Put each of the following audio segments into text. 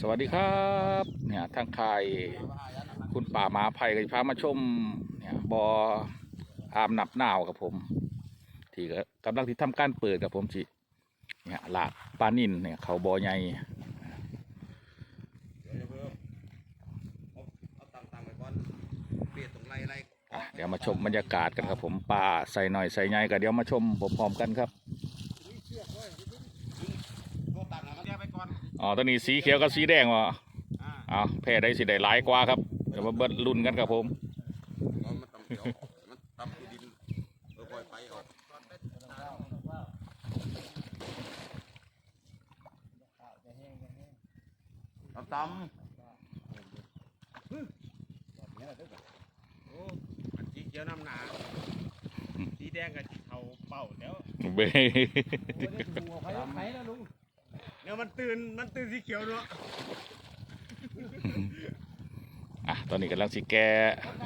สวัสดีครับเนี่ยทางคายคุณป่าหมาไผ่ก็จะพามาชมเนี่ยบออามหนับหนาวกับผม ที่ก็กำลังที่ทำการเปิดกับผมสิเนี่ยหลากปลานินเนี่ยเขาบอใหญ่เดี๋ยวมาย่์เดี๋ยวมาชมบรรยากาศกันครับผมปลาใส่หน่อยใส่ใหญ่ก็เดี๋ยวมาชมพร้อมๆกันครับ โทษตัดนะมันแยกไปก่ อนอ๋อตอนนี้สีเขียวกับสีแดงวะอ่าอ้าวแพ้ได้สีได้หลายกว่าครับเดี๋ยวมาเบิดลุ้นกันครับผมเอามันตำเดี๋ยวมันตำคือดินเออปล่อยไปออกตำตำโอ้อันสีเขียวน้ำหนาสีแดงกับสีเทาเป่าแล้วเบ้เนี่ยมันตื่นมันตื่นสีเขียวเนาะอะตอนนี้กำลังสิแก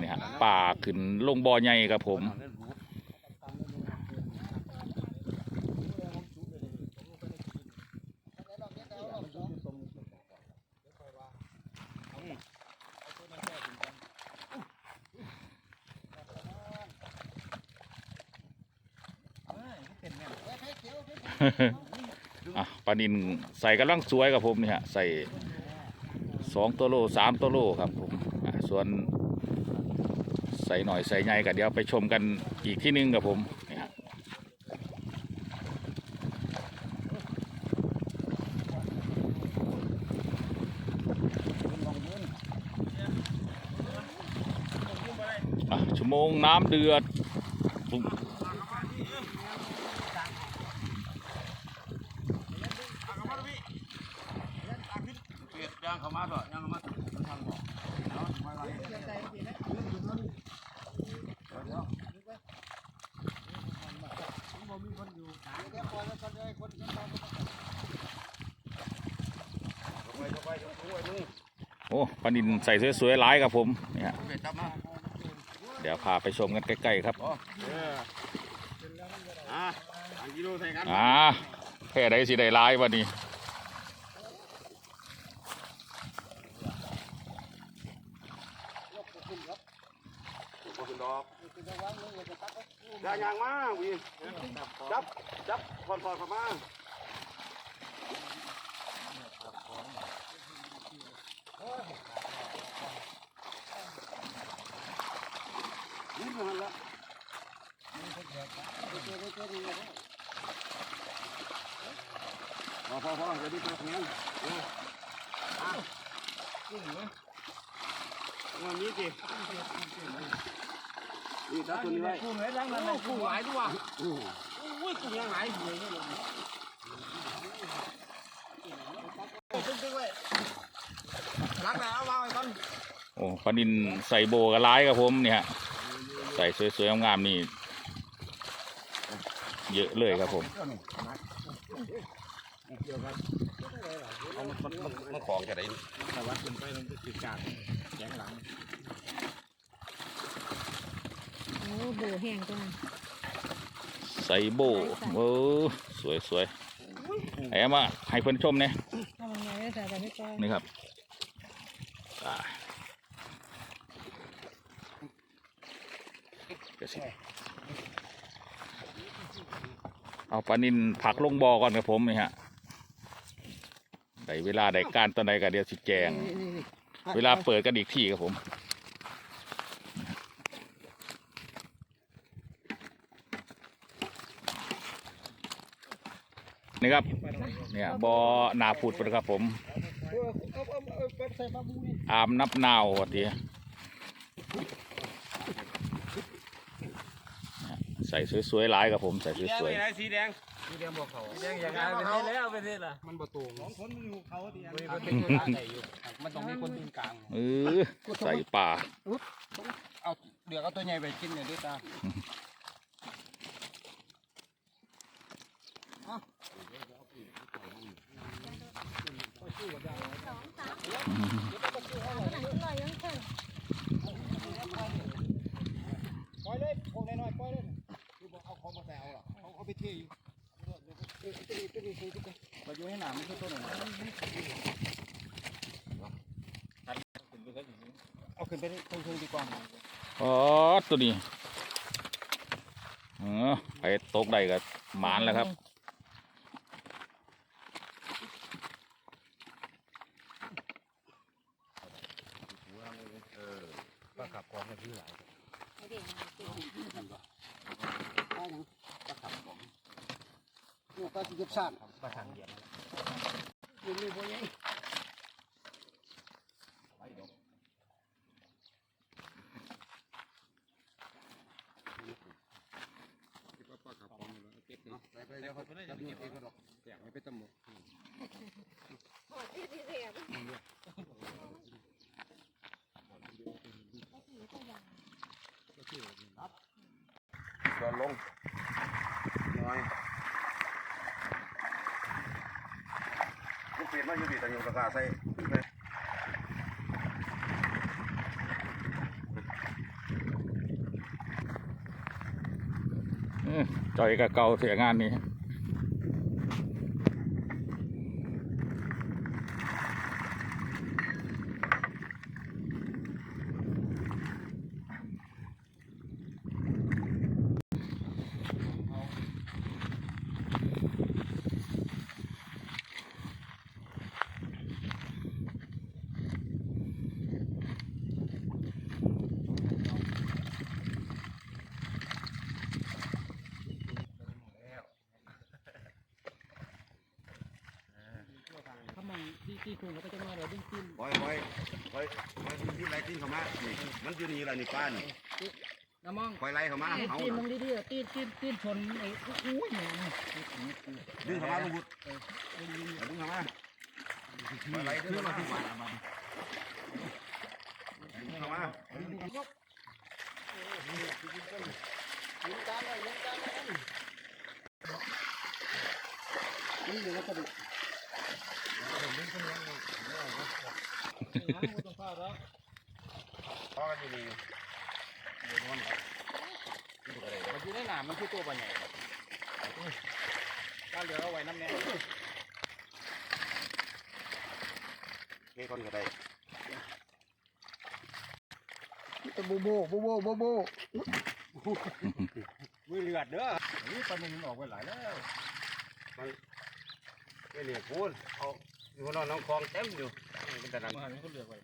เนี่ยป่าขึ้นลงบ่อใหญ่ครับผม อะปลานินใส่กำลังสวยครับผมนี่ฮะใส่สองตัวโลสามตัวโลครับผมอะส่วนใส่หน่อยใส่ใหญ่กันเดี๋ยวไปชมกันอีกที่หนึงครับผมนี่ฮะชั่วโมงน้ำเดือดปุ๊บ เปลี่ยนย่างเข้ามาด้วยย่างเข้ามาทางบอกเนาะไม่ไร ไปไปไปมึง โอ้ปลานินใส่สวยๆหลายครับผมนี่ฮะเปลี่ยนจับมาเดี๋ยวพาไปชมกันใกล้ๆครับอ๋อเอออะอันกิโลใส่กันอ่าแค่ได้สิได้หลายวันนี้คุณดอกย่างยางมาวีจับจับพอดพอ ดเข้ามานี่มันละพอพอพอจะดีตัวนี้อะกุ้งไหมวันนี้สินี่ตัดตัวนี้ไว้กุ้งไหนล้างมันกุ้งหลายด้วยอืมอุ้ยกุ้งยังไหลายอยู่เลยตึ้งตึ้งไว้ล้างแล้ววางไว้ก่อน โอ้ปลานินใส่โบกับหลายครับผมเนี่ยฮะใส่สวยๆงามๆนี่เยอะเลยครับผมเอามันมันมันมันของจะได้แต่ว่าขึ้นไปมันจะติดกาดแข็งหลังโอ้โบแห้งจังใส่โบเออสวยๆไอ้เอามาให้เพื่อนชมเนี่ยทำยังไงได้ใส่ไปไม่ก้อยนี่ครับอ่า เดี๋ยวสิเอาปลานินผักลงบ่อก่อนครับผมนี่ฮะได้เวลาได้การตอนใดก็เดี๋ยวสิแจง เวลาเปิดกันอีกที่ครับผมนี่ครับเนี่ยบอนาพูดไปครับผมอามนับนาววัดดี ส่สวยๆหลายครับผมใส่สวยสีแดงสีแดงบอกเขาสีแดงอย่างไรไปได้แล้วไปได้ละมันประตูสองคนมันอยู่เขาที่มันเป็นตัวใหญ่อยู่มันต้องมีคนตีนกลางๆเออใส่ป่า เอาเดี๋ยวเอาตัวใหญ่ไปกินเนี่ยด้วยตา ปล่อยเลยพวกน้อยๆปล่อยเลยคือบอกเอาของมาแซวหรอเอาเอาไปเทอยู่ เราอยู่ให้หนามมันคือต้นไหน ขึ้นไปตรงเชิงดีกว่าอ๋อตัวนี้เออไปตกได้กับหมานแล้วครับก็ขับของกันที่หลายลูกก็สิเก็บซ่านประทางเดียว อยู่นี่บ่ใหญ่ตอนลงน้อยลูกเปลี่ยนมาอยู่ดีแต่อยู่กะกาใส่ขึ้นไป เออ จอยกับเก่าเสียงานนี้ ถ้ามันที่ที่คุณก็จะมาเราดึงขึ้น ปล่อยปล่อยปล่อยปล่ อยที่ไรทิ้งเข้ามานี่มันอยู่นี่แหละนี่ป้านี่น้ำมองปล่อยไรเข้ามาเอาตีนน่ะมึงดีๆตีนตีนตีนชนไอ้อุ้ยนี่ดึงเข้ามาลูกบุตรดึงเข้ามาปล่อยไรดึงเข้ามาดึงเข้ามานี่เดี๋ยวก็ดิ พอกันอยู่นี่มันอยู่ในหนามมันคือตัวปัญญาถ้าเหลือเอาไว้น้ำแน่เฮ้ยคนก็ได้ตะโบโบโบโบโบโบมือเลือดเด้อนี่ปันมันออกไปหลายแล้วไม่เหลียพูนเอาอยู่นอนน้องคลองเต็มอยู่เป็นแต่นั้นมาหันเขาเลือกไว้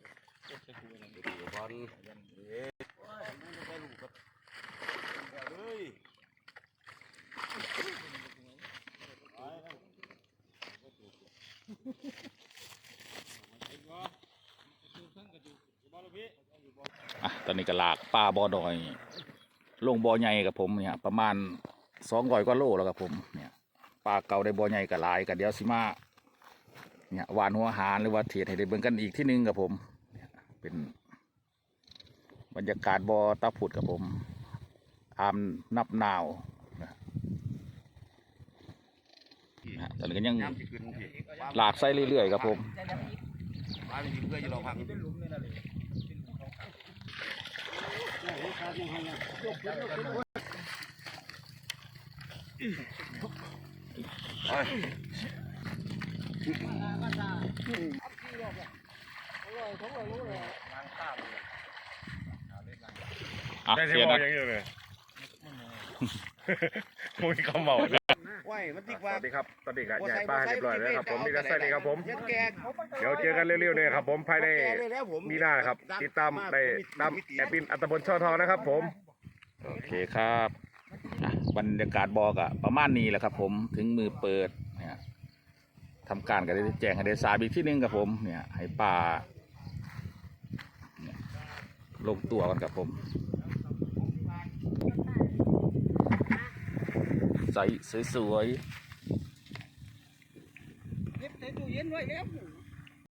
จะคุยอะไรเดี๋ยวบอลเอ๊ะเฮ้ยอะตอนนี้ก็ลากป้าบอดอย ลงบอใหญ่กับผมเนี่ยประมาณสองร้อยกว่าโลแล้วกับผมเนี่ยปลาเก่าได้บอใหญ่กับหลายกับเดี๋ยวสิมาเนี่ยหวานหัวหารหรือว่าเทียดให้ได้เบิ่งกันอีกที่หนึงกับผม เป็นบรรยากาศบอตาผุดกับผม อามนับนาวนะนะตอนนี้ก็ยังหลากไส้เรื่อยๆครับผมป ลาเป็นเพื่อนอยู่รอพักเป็นหลุมนี่แหละเลยเฮ้ยอะได้เสีที่ยมอนะงยังอยู่เลยมุ้ยเขาเมาแล้วว้ายมันติกสว่าวัสดีครับตอนนี้ก็ใหญ่ป้าเรียบร้อยแล้วครับผมมีแต่ไส้นี่ครับผมเย็นแกงเดี๋ยวเจอกันเร็วๆเนี่ยครับผมภายในแกงเลยแล้วผมมีหน้าครับ ติดตามในตามแอดมินอัตบลช่อทองนะครับผม โอเคครับอะบรรยากาศบอกอะประมาณนี้แหละครับ ผมถึงมือเปิดเนี่ยทำการกันได้แจ้งให้ได้ทราบอีกที่หนึงกับผมเนี่ยให้ป่าเนี่ย ลงตัวกันกับผมใสสวยๆเก็บใส่ตู้เย็นไว้แล้ว